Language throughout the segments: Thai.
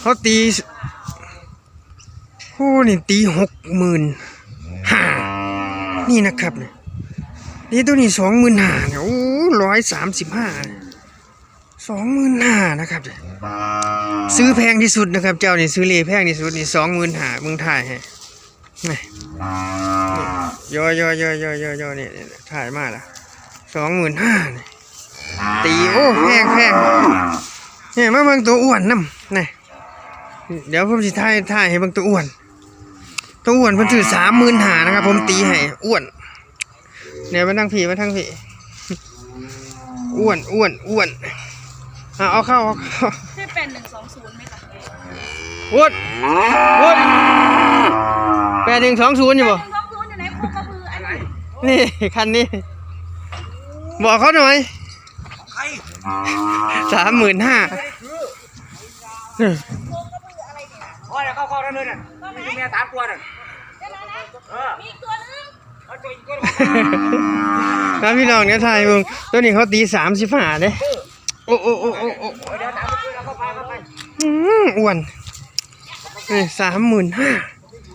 เขาตีโอ้นี่ตีหกหมื่นห้านี่นะครับเนี่ยนี่ตัวนี้สองหมื่นห้าเนี่ยโอ้ร้อยสามสิบห้าสองหมื่นห้านะครับซื้อแพงที่สุดนะครับ เจ้านี่ซื้อเลแพงที่สุดนี่สองหมื่นห้าเมืองไทยให้ย่อย่อย่อย่อย่อย่อนี่ถ่ายมาละสองหมื่นห้าตีโอ้แพงแพงเนี่ยมาเบิ่งตัวอ้วนน้ำนี่ เดี๋ยวผมสิถ่ายถ่ายให้เบิ่งตัวอ้วน ตัวอ้วนเพิ่นถือสามหมื่นหานะครับ ผมตีให้อ้วนเดี๋ยวมาทั้งผีมาทั้งผีอ้วนอ้วนอ้วนอะเอาเข้าเอาเข้าใช่เป็นหนึ่งสองศูนย์ไหมคะอ้วนอ้วนแปดหนึ่งสองศูนย์อยู่บ่หนึ่งสองศูนย์อยู่ไหนโคกระบืออันนี้นี่คันนี้ บอกเขาหน่อยสามหมื่นห้า โอ้ยเข้าเข้าได้เลยน่ะมีแม่สามตัวน่ะเดี๋ยวนะนะเออมีอีกตัวนึงเอาตัวอีกตัวแล้วพี่น้องเนี่ยถ่ายมึงตัวนี้เขาตีสามสิบห้าเด้โอ้โอ้โอ้โอ้โอ้เดี๋ยวตามไปแล้วเข้าไปเข้าไปอืมอ้วนนี่สามหมื่นห้า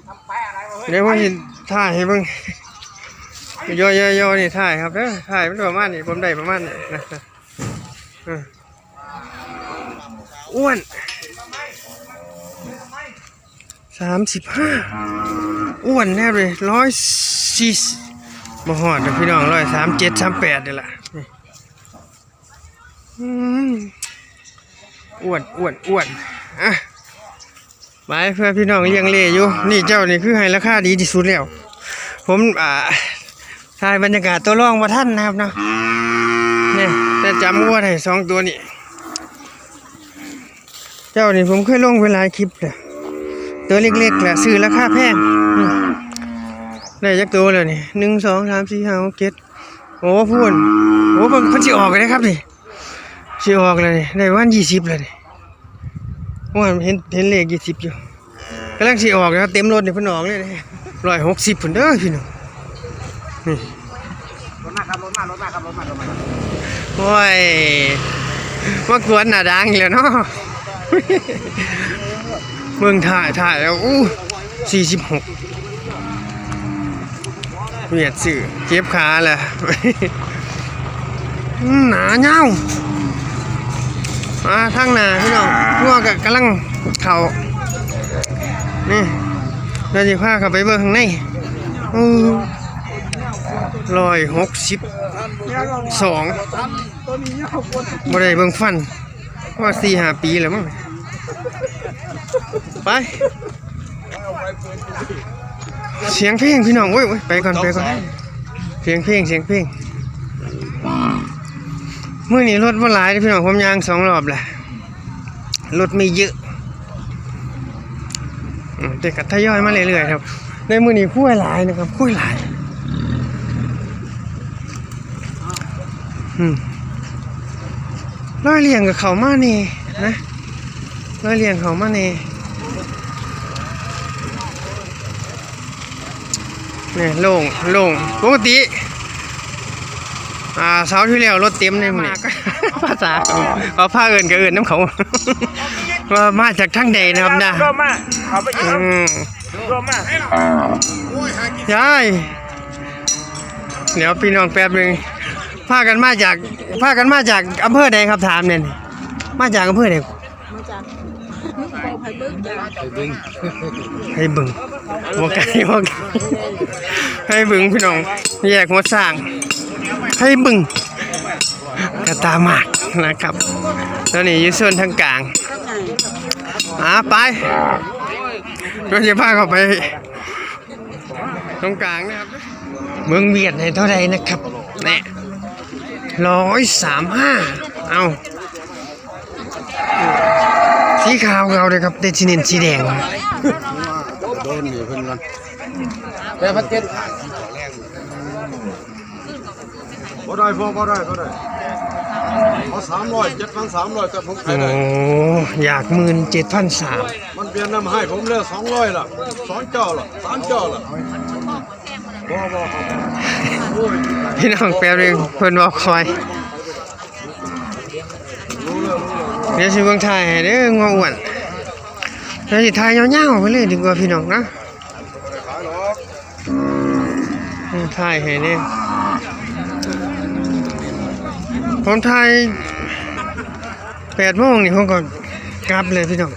ทำไปอะไรวะเฮ้ยเดี๋ยวว่าเห็นถ่ายให้เบิ่งย่อย่อย่อนี่ถ่ายครับเด้อถ่ายมันประมาณนี้ผมได้ประมาณนี้นะเอออ้วน สามสิบห้าอ้วนแน่เลยร้อยสี่มาหอดพี่น้องร้อยสามเจ็ดสามแปดนี่แหละอืมอ้วนอ้วนอ้วนอะไปเพื่อพี่น้องเลี้ยงเล่อยู่ นี่เจ้านี่คือให้ราคาดีที่สุดแล้ว ผมอ่าถ่ายบรรยากาศตัวรองมาท่านนะครับเนาะนี่แต่จำว่าได้สองตัวนี่เจ้านี่ผมเคยลงเวลาคลิปเลย ตัวเล็กๆแหละซื้อราคาแพงได้จักตัวเลยนี่หนึ่งสองสามสี่ห้าหกเจ็ดโอ้พูนโอ้เพิ่นเพิ่นสิออกเลยครับนี่สิออกเลยนี่ได้วันยี่สิบเลยว่าเห็นเห็นเลขยี่สิบอยู่กำลังสิออกแล้วเต็มรถเนี่ยเพิ่นออกเลยร้อยหกสิบพุ่นเด้อพี่น้องนี่รถมาครับรถมารถมาครับรถมารถมาโอ้ยมากวนหน้าดังอีกแล้วเนาะ เมืองถ่ายถ่ายแล้วอู้สี่สิบหกเวียดสื่อเจ็บขาแหละหนาเงามาทางหนาพี่น้องงัวกับกำลังเข่านี่เราจะพาเข้าไปเบิ่งข้างในลอยหกสิบสองบ่ได้เบิ่งฟันว่าสี่ห้าปีแล้วมั้ง ไป เสียงเพลงพี่น้องโอ้ยโอ้ยไปก่อนไปก่อนเสียงเพลงเสียงเพลงเมื่อนี้รถว่าหลายเด้อพี่น้องผมยางสองรอบแหละรถไม่เยอะอืมแต่กัทยอยมาเรื่อยๆครับ ในมือนี้คุ้ยหลายนะครับคุ้ยหลายอืมร้อยเลี่ยงกับเขามานี่นะ ร้อยเลี่ยงเขามานี่เนี่ยโล่งโล่งปกติอ่าเสาร์ที่แล้วรถเต็มเลยมันภาษาเขาเขาพาเอินกับเอินน้ำเขาว่ามาจากทางใดนะครับนะรถมาเขาไปอืมรถมายายเดี๋ยวพี่น้องแป๊บหนึงพากันมาจากพากันมาจากอำเภอใดครับถามเนี่ยมาจากอำเภอใดมาจาก โคไผ่บึ้งจ้ะให้บึงหัวไก่หัวไก่ให้บึงพี่น้องแยกหัวสร้าง ให้บึงกระตามากนะครับแล้วนี่อยู่ส่วนทางกลางอ่าไปเราจะพาเข้าไป ตรงกลางนะครับ เมืองเวียดในเท่าไรนะครับเนี่ยร้อยสามห้าเอา สีขาวเขาเลยครับเดชิเนนสีแดงโดนอยู่เพิ่นกันแม่พัดเจ็ดบ่ได้พอบ่ได้บ่ได้เขาสามร้อยเจ็ดพันสามร้อยแต่ผมขาโอ้ยได้อยากหมื่นเจ็ดพันสามมันเปลี่ยนน้ำให้ผมเลยสองร้อยละสองเจ้าละสามเจ้าละบ่บ่ครับโอ้ยพี่น้องแป๊บนึงเพิ่นบอกคอย รู้ เดี๋ยวสิเบิ่งถ่ายให้เด้องัวอ้วนเราสิทายยาวๆไปเลยดีกว่าพี่น้องนะขายหรอกอืมทายให้เนี่ยผมทายแปดโมงนี่ผมก็กลับเลยพี่น้อง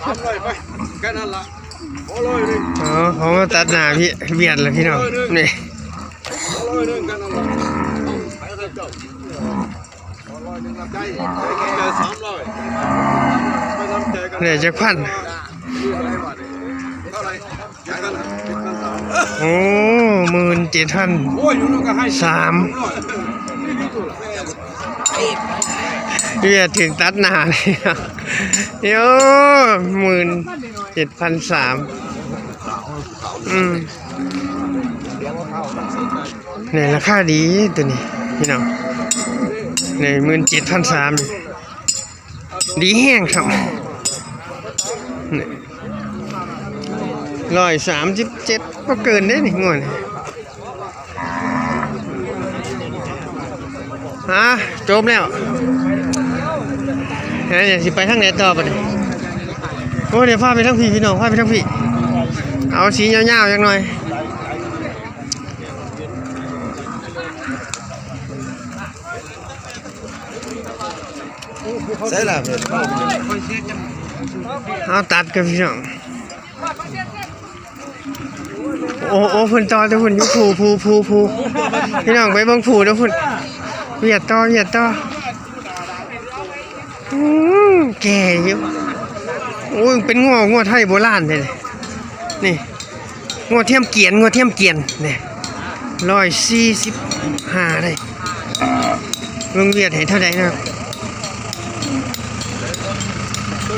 สามร้อยไปแค่นั้นละโอ้ร้อยหนึ่งอ๋อผมมาตัดหน้าพี่เบียดเลยพี่น้องนี่ ร้อยหนึ่งแค่นั้นละขายเท่าเจ้าโอ้ร้อยหนึ่งลำใจใจสามร้อยไปทำใจกันเนี่ยจะพันเท่าไหร่ยายกันโอ้หมื่นเจ็ดพันสามร้อยนี่กี่ตัวล่ะเบียถึงตัดหนาเลยครับเดี๋ยวหมื่นเจ็ดพันสามอืม เนี่ยราคาดีตัวนี้พี่น้องเนี่ยหมื่นเจ็ดพันสามดีแห้งครับร้อยสามสิบเจ็ดก็เกินได้นี่งวนฮะจบแล้วเดี๋ยวสิไปทางไหนต่อไปเลยโอ้เดี๋ยวพาไปทางพี่พี่น้องพาไปทางพี่ เอาสียาวๆจังหน่อย ใช่ละเพื่อนเอาตัดกันพี่น้องโอ้โอ้พุ่นต่อเดี๋ยวเพุ่นอยุผูผูผูผูพี่น้องไปเบังผูเดี๋ยวเพุ่นเวียดต่อเวียดต่ออืมแก่อยู่โอ้ยเป็นงัวงัวไทยโบราณเลยนี่งัวเทียมเกียนงัวเทียมเกียนนี่ร้อยสี่สิบห้าได้เบิ่งเวียดเห็นเท่าไหร่นะครับ ตัว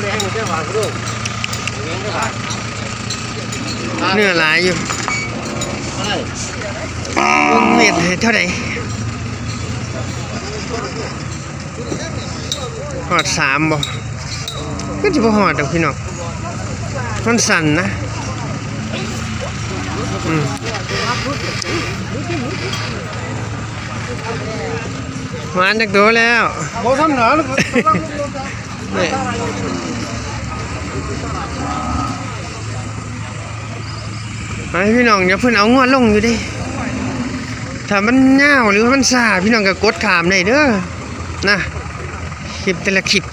แดงอยู่แค่หวานก็ลูก เนื้อหลายอยู่วงเวียนให้เท่าไหร่หอดสามบ่ก็จะบ่หอดดอกพี่น้องมันสั่นนะอืมมาจากตัวแล้วโมทำหนาแล้ว นี่มาให้พี่น้องเดี๋ยวเพิ่นเอางวดลงอยู่ดิถ้ามันยาหรือว่ามันซาพี่น้องก็กดขามได้เด้อนะคลิปแต่ละคลิป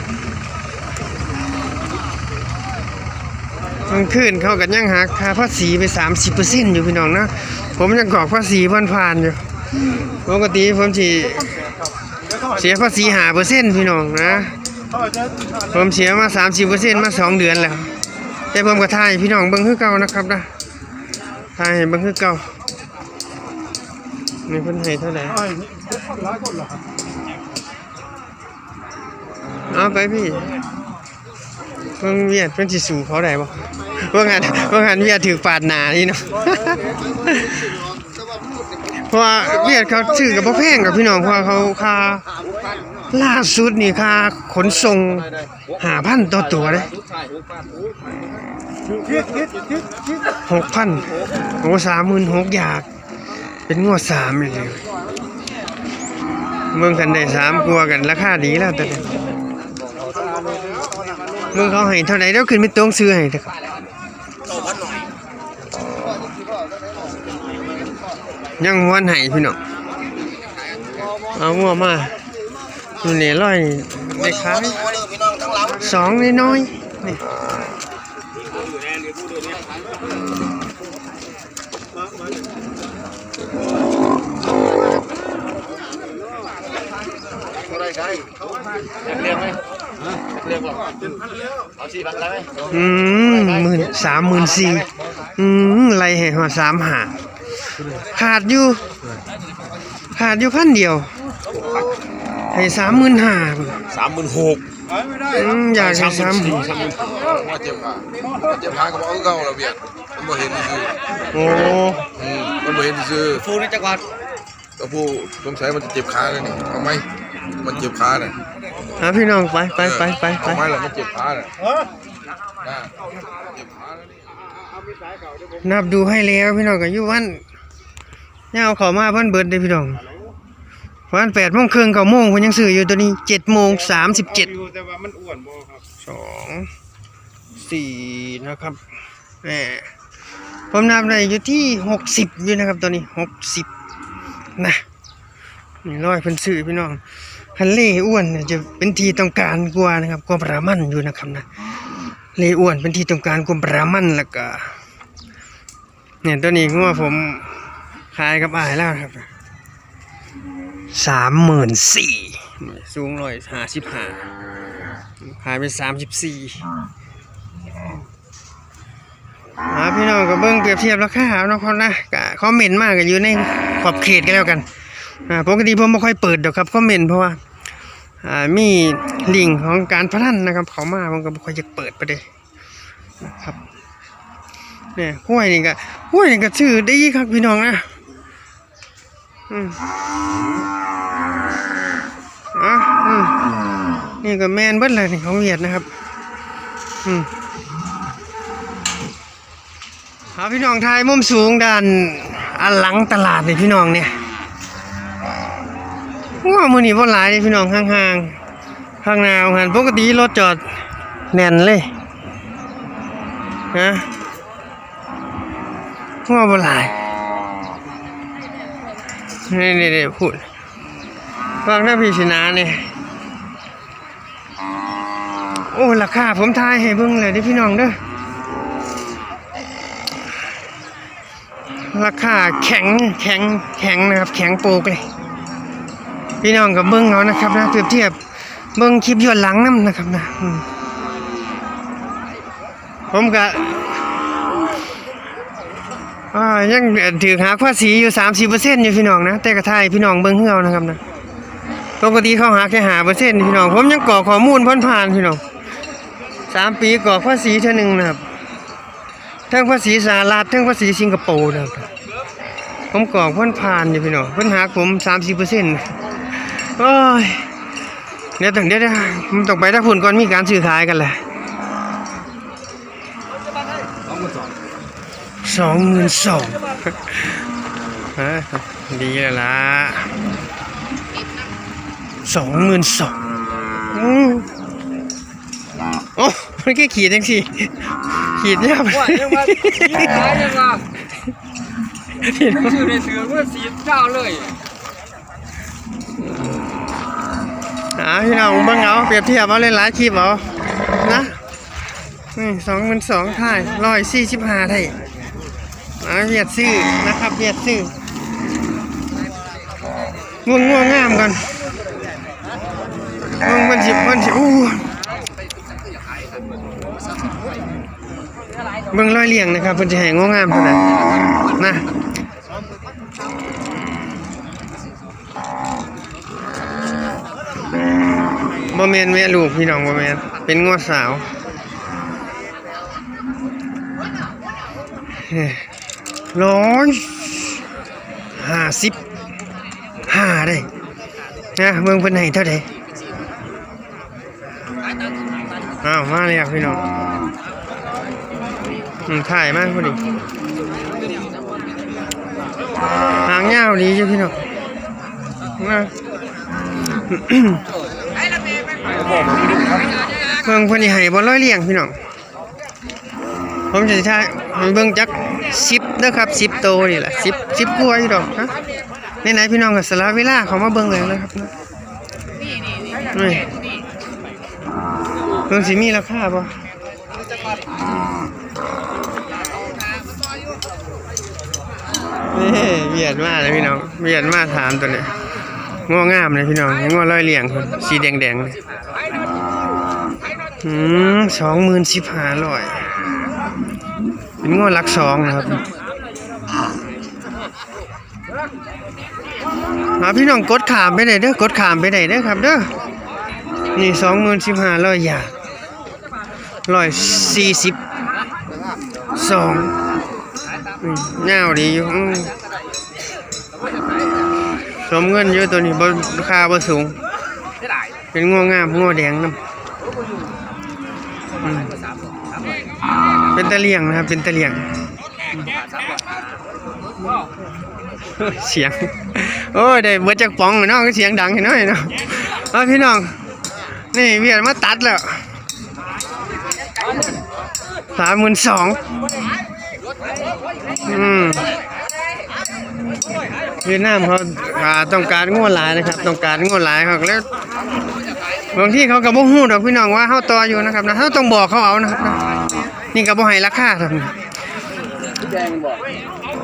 มันขึ้นเขากันยังหักค่าภาษีไป 30%อยู่พี่น้องนะผมยังกรอกภาษีผ่านๆอยู่ปกติผมสิเสียภาษีหาเปอร์เซ็นต์พี่น้องนะ ผมเสียมา 30%มาสองเดือนแล้ว แต่ผมก็ถ่ายพี่น้องเบิ่งคือเก่านะครับนะถ่ายให้เบิ่งคือเก่าในพิ่นให้เท่าไหร่เอาไปพี่เบิ่งเวียดเพิ่นสิสู่เขาได้บ่ว่างั้นว่างั้นเวียดถือปาดหนานี่เนาะเพราะว่าเวียดเขาซื้อกับบ่แพงกับพี่น้องเพราะเขาค่า ล่าสุดนี่ค่าขนส่ง5,000ต่อตัวเด้หกพันโอ้สามหมื่นหกอยาก เป็นงวดสามเลยเลยเมืองกันได้สามกลัวกันราคาดีแล้วแต่เมืองเขาให้เท่าไหร่แล้วขึ้นไม่ตรงซื้อให้เถอะยังม้วนให้พี่น้องเอางัวมา อยู่นี่ร้อยได้ขายสองน้อยๆนี่อืมหมื่นสามหมื่นสี่อืมไรให้หัวสามหาขาดอยู่ขาดอยู่พันเดียว ให้สามหมื่นห้าสามหมื่นหกอืมอยากให้สามว่าเจ็บขาเจ็บขาก็บอกเอาเก่าเราเบียดมันบ่เห็นซื่อโอ้อืมมันบ่เห็นซื่อฟูในจังหวัดก็ผู้สงสัยมันจะเจ็บขาเลยนี่เอาไหมมันเจ็บขาน่ะหาพี่น้องไปไปไปไปไปเอาไหมล่ะมันเจ็บขาน่ะน่ะเจ็บขาแล้วนี่นับดูให้แล้วพี่น้องก็อยู่วันเนี่ยเอาเขอมาพันเบิดได้พี่น้อง ประมาณแปดโมงครึ่งเก้าโมงคนยังซื้ออยู่ตัวนี้เจ็ดโมงสามสิบเจ็ดอยู่แต่ว่ามันอ้วนบ่ครับสองสี่นะครับแหมผมนับได้อยู่ที่หกสิบอยู่นะครับตัวนี้หกสิบนะนี่ร้อยเพิ่นซื้อพี่น้องฮันเล่อ้วนเนี่ยจะเป็นที่ต้องการกว่านะครับกว่าปรามันอยู่นะครับนะเล่อ้วนเป็นที่ต้องการกว่าปรามันแล้วก็เนี่ยตัวนี้ก็ว่าผมขายกับอายแล้วครับ สามหมื่นสี่สูงร้อยห้าสิบห้าขายไปสามสิบสี่พี่น้องก็เบิ้งเปรียบเทียบราคาเอาเนาะคนนะก็คอมเมนต์มากก็อยู่ในขอบเขตกันแล้วกันปกติผมไม่ค่อยเปิดดอกครับคอมเมนต์เพราะว่ามีลิงของการพนันนะครับ เขามาผมก็ไม่ค่อยจะเปิดไปเลยนครับเนี่ยห้วยนี่ก็ห้วยนี่ก็ชื่อดีครับพี่น้องนะ อืมอะอืมนี่ก็แมนเบิดเลยนี่ของเวียดนะครับ อืมเอาพี่น้องไทยมุมสูงด้านอันหลังตลาดเลยพี่น้องเนี่ยว่ามือนี่บ่หลายเลยพี่น้องห่างๆข้างหน้าหันปกติรถจอดแน่นเลยนะว่าบ่หลาย นี่นี่นี่พูดฟังหน้าพี่ชนะเนี่ยโอ้ราคาผมทายให้เบิ่งเลยด้อพี่น้องเด้อราคาแข็งแข็งแข็งนะครับ แข็งโปกเลย พี่น้องกับเบิ่งเอานะครับนะเปรียบเทียบเบิ่งคลิปย้อนหลังนํนะครับนะผมก็ อ่ายังถือหาภาษีอยู่30%อร์เซ็นต์อยู่พี่น้องนะ แต่ก็ทายพี่น้องเบิ่งเฮือเอานะครับนะปกติเขาหาแค่หาเปอร์เซ็นต์พี่น้องผมยังกรอกข้อมูลผ่นผ่านพี่น้องสามปีก่อภาษีเท่านึงนะครับทั้งภาษีสหรัฐทั้งภาษีสิงคโปร์นะครับผมก่อพิ่นผ่านอยู่พี่น้องเพิ่นหักผมสามสิบเปอร์เซ็นต์โอ้ยเดี๋ยวต้องเดี๋ยวเดี๋ยวผมต้องไปถ้าพุ่นก่อนมีการซื้อขายกันแหละ สองหมื่นสองฮะดีแล้วล่ะสองหมื่นสองอืมโอ้มันแค่ขีดจังสิขีดเนี่ยมันว่ายังว่าสีขายยังว่าชื่อในเสือว่าสีเจ้าเลยอ่าพี่น้องเบิ่งเอาเปรียบเทียบเอาเลยหลายคลิปเอานะนี่สองมันสองถ่ายร้อยสี่สิบห้าไทย อ่าเวียดซื้อนะครับเวียดซื้อง่วงง่วงงามกันง่วงมันสิบมันสิอู้เบิ่งร้อยเลี่ยงนะครับเพิ่นจะให้ง่วงงามเท่านั้นนะบ่แม่นแม่ลูกพี่น้องบ่แม่นเป็นงัวสาวเฮ ร้อยห้าสิบห้าได้นะเบิ่งเพิ่นให้เท่าใดอ้าวมาแล้วพี่น้องถ่ายมากพอดีหางยาดีจ้ะพี่น้องนะเบิ่งเพิ่นสิให้บ่ร้อยเลี้ยงพี่น้องผมจะถ่าย ให้เบิ่งจัก10เด้อครับ10โตวนี่แหละ10 10กว่าอยู่ดอกฮะไหนๆพี่น้องก็สละเวลาเขามาเบิ่งเลยนะครับนะนี่เบิ่งสิมีราคาบ่นี่เวียดมากเลยพี่น้องเวียดมากถามตัวนี้ง้องามเลยพี่น้องง้อร้อยเลี้ยงเพิ่นสีแดงๆเลยอืมสองหมื่นสิบห้าร้อย เป็นงวดลักสองนะครับมาพี่น้องกดขามไปไหนเด้อกดขามไปไหนเด้อครับเด้อนี่สองหมื่นสิบห้าร้อยอยาร้อยสี่สิบสองเงาดีอยู่สมเงินเยอะตัวนี้บราคาบ่สูง เป็นงัวงามงัวแดงน้ำ เป็นตะเลียงนะครับ เป็นตะเลียง เสียง โอ้ยได้เบิดจากป๋องเนาะก็เสียงดังเห็นเนาะเนาะเอาพี่น้อง นี่เวียนมาตัดแล้วสามหมื่นสองอืมเวียดนามเขาาต้องการงวดหลายนะครับ ต้องการงวดหลายครับแล้วบางที่เขาก็บ่ฮู้ดอกพี่น้องว่าเฮาต่ออยู่นะครับนะเฮาต้องบอกเขาเอานะครับ นี่ก็บ่ให้ราคาครับ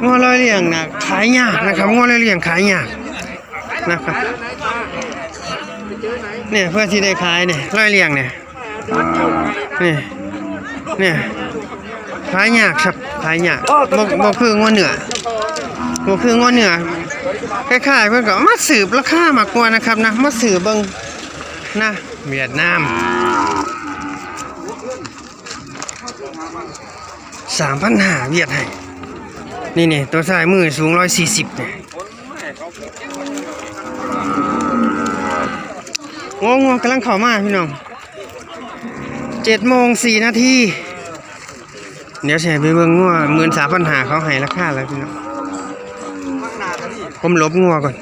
งวดร้อยเลี้ยงนะขายยากนะครับงวดร้อยเลี้ยงขายยากนะครับเนี่ยเพื่อที่ได้ขายเนี่ยร้อยเลี้ยงเนี่ยนี่เนี่ยขายยากครับขายยากบ่บ่คืองวดเหนือบ่คืองวดเหนือคล้ายๆเพิ่นก็มาสืบราคามากกว่านะครับนะมาสืบเบิ่งนะเวียดนาม 3,500เวียดให้นี่นี่ตัวสายมือสูง140เนี่ยงงงกำลังเข้ามาพี่น้อง7โมง4นาทีเดี๋ยวแชร์ไปเบิ่งงัวหมื่นสามพันหาเขาให้ราคาแล้วพี่น้องผมลบงัวก่อน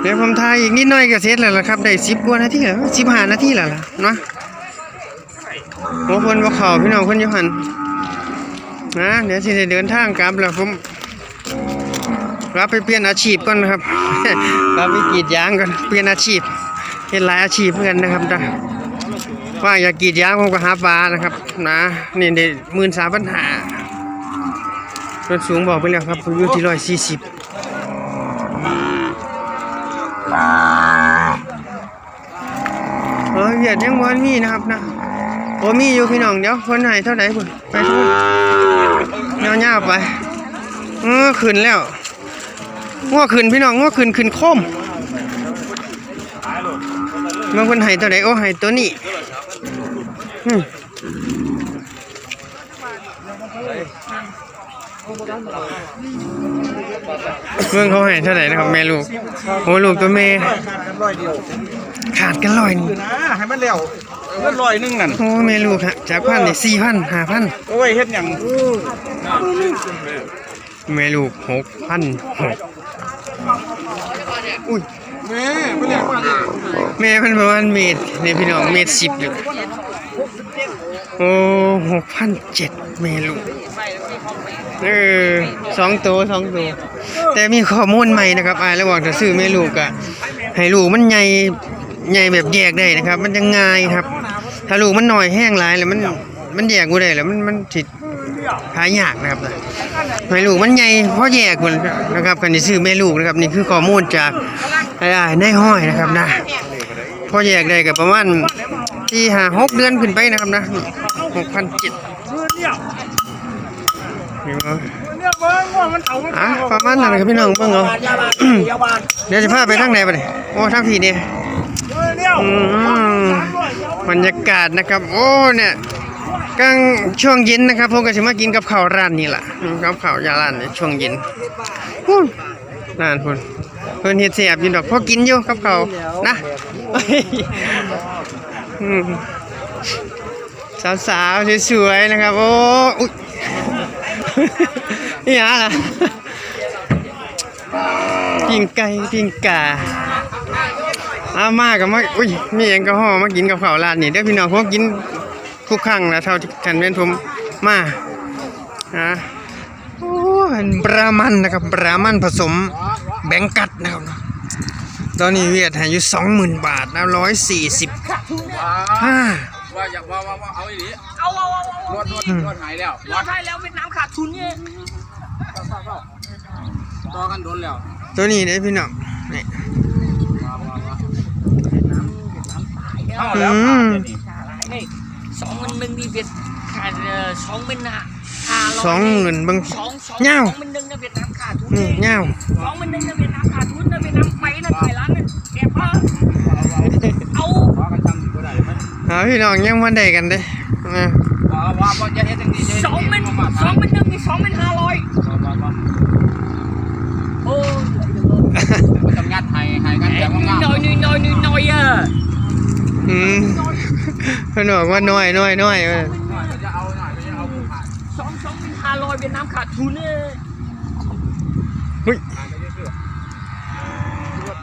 เดี๋ยวผมทายอีกนิดหน่อยก็เสร็จแล้วละครับ ได้สิบกว่านาทีแล้วสิบห้านาทีแล้วล่ะเนาะ โอ้เพิ่นบ่เข้าพี่น้องเพิ่นอยู่หั่นนะเดี๋ยวสิได้เดินทางกลับแล้วผมรับไปเปลี่ยนอาชีพก่อนนะครับรับไปกรีดยางก่อนเปลี่ยนอาชีพเฮ็ดหลายอาชีพเพื่อนนะครับจ้ะว่าอยากกรีดยางผมก็หาปลานะครับ นะนี่เด็หมื่นสามพันหาส่วนสูงบอกไปแล้วครับผมอยู่ที่ร้อยสี่สิบเออเวียดยังวันมีนะครับนะโอ้มีอยู่พี่น้องเดี๋ยวคนไหนเท่าไหร่คุณไปทุนเงาเงาๆไปเออขึ้นแล้วง้อขึ้นพี่น้องง้อขึ้นขึ้นคมเมื่อคนไห้ตัวไหนโอ้ไห้ตัวนี้อืมเมืองเขาให้เท่าไหร่นะครับแม่ลูกโอ้ลูกตัวแม่ร้อยเดียขาดกันร้อยนึ่นะให้มันแล้ว เงินร้อยหนึงนั่นโอ้แม่ลูกฮะจากพันนี่สี่พันห้าพันโอ้ยเฮ็ดหยังแม่ลูกหกพันหกอุ้ยแม่บ่เรียกว่าดิแม่เป็นประมาณเมตรนี่พี่น้องเมตรสิบอยู่โอ้หกพันเจ็ดแม่ลูกเออสองตัวสองตัวแต่มีข้อมูลใหม่นะครับอายระหว่างจะซื้อแม่ลูกอะให้ลูกมันใหญ่ใหญ่แบบแยกได้นะครับ มันจะง่ายครับ ถ้าลูกมันหน่อยแห้งหลายแล้วมันมันแยกกูได้แล้วมันมันติดหายากนะครับให้ลูกมันใหญ่เพราะแยกมันนะครับกันที่ซื้อแม่ลูกนะครับนี่คือข้อมูลจากอ่าในห้อยนะครับนะพอแยกได้กับประมาณที่หาหกเดือนขึ้นไปนะครับนะหกพันเจ็ดเนี่ยเบิ่งว่ามันเอามันอะประมาณนั้นนะครับพี่น้องเบิ่งเอายาบาลเดี๋ยวจะพาไปทางไหนไปเลยโอ้ทางพี่เนี่ยเนี่ยอืม บรรยากาศนะครับ โอ้เนี่ยกลางช่วงเย็นนะครับผมก็จะมากินกับข้าวร้านนี้ล่ะอืมกับข้าวยาร้านในช่วงเย็นพูนร้านพูนเพิ่นเฮ็ดแซ่บยู่ดอกพอกินอยู่กับข้าวนะอืมสาวๆสวยๆนะครับ โอ้อุ๊ยนี่ฮะล่ะปิ้งไก่ปิ้งกา อามากับมาอุ้ยมีแอลกอฮอล์มากินกับข้าวร้านนี่เด้อพี่น้องผมกินทุกครั้งนะเท่าที่ท่านเป็นผมมานะโอ้เป็นบรามันนะครับบรามันผสมแบงกัดนะครับตอนนี้เวียดให้อยู่สองหมื่นบาทนะร้อยสี่สิบห้าว่าอยากว่าว่าว่าเอาอีหลีเอาเอาเอาเอานวดนวดนวดหายแล้วเราใช่แล้วเวียดนามขาดทุนเนี่ยต่อกันโดนแล้ว ตัวนี้เด้อพี่น้องนี่ เอาแล้วอืมนี่สองมันหนึ่งนี่เวียดขาดเอ่อสองเป็นห้าห้าร้อยสองหมื่นบาง สองสองเงาสองเป็นหนึ่งนะเวียดนามขาดทุนนี่เนี่ยเงาสองเป็นหนึ่งนะเวียดนามขาดทุนนะเวียดนามไปนะไทยร้านเนี่ยแกพ่อเอา ว่ากันจำก็ได้ไหมเอาพี่น้องยังมาได้กันเด้นะว่าว่าว่าจะเฮ็ดจังดีสองเป็นสองเป็นหนึ่งนี่สองเป็นห้าร้อยโอ้มันทำงานหายหายกันเอ็แต่งว่างามน้อยน้อยน้อยน้อยอะ อืมเพิ่นบอกว่าน้อยน้อยน้อยเว้ยจะเอาหน่อยจะเอาผู้ขายสองสองเป็นห้าร้อยเวียดนามขาดทุนเนี่ยเฮ้ยหา